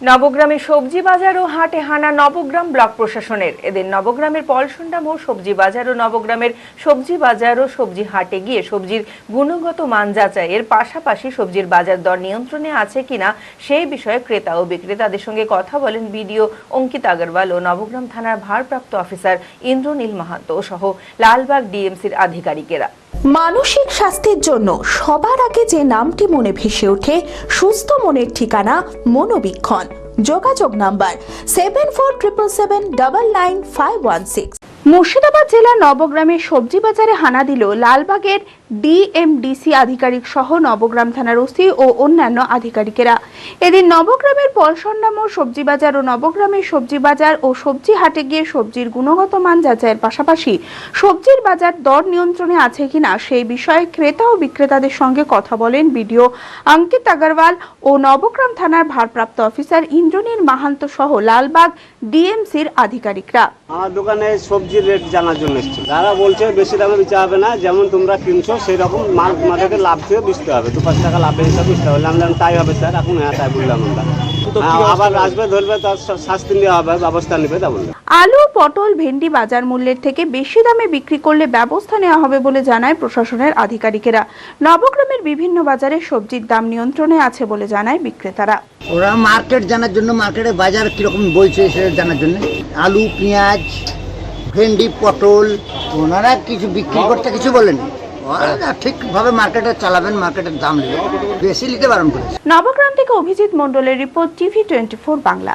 নবগ্রামে সবজি বাজার ও হাটে হানা নবগ্রাম ব্লক প্রশাসনের। এদিন নবগ্রামের পলসন্ডা ও সবজি বাজার ও নবগ্রামের সবজি বাজার ও সবজি হাটে গিয়ে সবজির গুণগত মান যাচাইয়ের পাশাপাশি সবজির বাজার দর নিয়ন্ত্রণে আছে কিনা সেই বিষয়ে ক্রেতা ও বিক্রেতাদের সঙ্গে কথা বলেন বিডিও অঙ্কিত আগরওয়াল ও নবগ্রাম থানার ভারপ্রাপ্ত অফিসার ইন্দ্রনীল মাহাতো সহ লালবাগ ডিএমসির আধিকারিকেরা। মানসিক স্বাস্থ্যের জন্য সবার আগে যে নামটি মনে ভেসে ওঠে, সুস্থ মনের ঠিকানা মনোবীক্ষণ। যোগাযোগ number seven four triple seven double nine five one six Murshidabad জেলার নবগ্রামের সবজি বাজারে হানা দিল লালবাগের ডিএমডিসি আধিকারিক সহ নবগ্রাম থানার ওসি ও অন্যান্য আধিকারিকেরা। এদিন নবগ্রামের পলসন্ডামো সবজি বাজার ও নবগ্রামের সবজি বাজার ও সবজি হাটে গিয়ে সবজির গুণগত মান যাচাইয়ের পাশাপাশি সবজির বাজার দর নিয়ন্ত্রণে আছে কিনা সেই বিষয়ে ক্রেতা ও বিক্রেতাদের সঙ্গে কথা বলেন বিডিও অঙ্কিত আগরওয়াল ও নবগ্রাম থানার ভারপ্রাপ্ত অফিসার ইন্দ্রনীল মাহান্ত সহ লালবাগ ডিএমসির আধিকারিকরা। আমার দোকানে সবজির রেট জানার জন্য এসেছি। তারা বলছে বেশি দামে বেচা হবে না, যেমন তোমরা কিনছো সেই রকম মাল তোমাদেরকে লাভ থেকে বুঝতে হবে। দু পাঁচ টাকা লাভের হিসাবে বেচতে হবে। আমি তাই হবে স্যার। এখন হ্যাঁ তাই বললাম আমরা। হ্যাঁ, আবার আসবে ধরবে তার শা- শাস্তি নেওয়া হবে ব্যবস্থা নেবে তা বললাম। আলু পটল ভেন্ডি বাজার মূল্যের থেকে বেশি দামে বিক্রি করলে ব্যবস্থা নেওয়া হবে বলে জানায় প্রশাসনের আধিকারিকেরা। নবগ্রামের বিভিন্ন বাজারে সবজির দাম নিয়ন্ত্রণে আছে বলে জানায় বিক্রেতারা। ওরা মার্কেট জানার জন্য মার্কেটে বাজার কীরকম বলছে সেটা জানার জন্য। আলু পেঁয়াজ ভেন্ডি পটল ওনারা কিছু বিক্রি করতে কিছু বলেনি। ঠিকভাবে মার্কেটে চালাবেন মার্কেটের দাম বেশি বারণ থেকে অভিজিৎ মন্ডলের রিপোর্ট টিভি টোয়েন্টি বাংলা।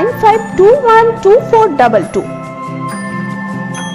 95212422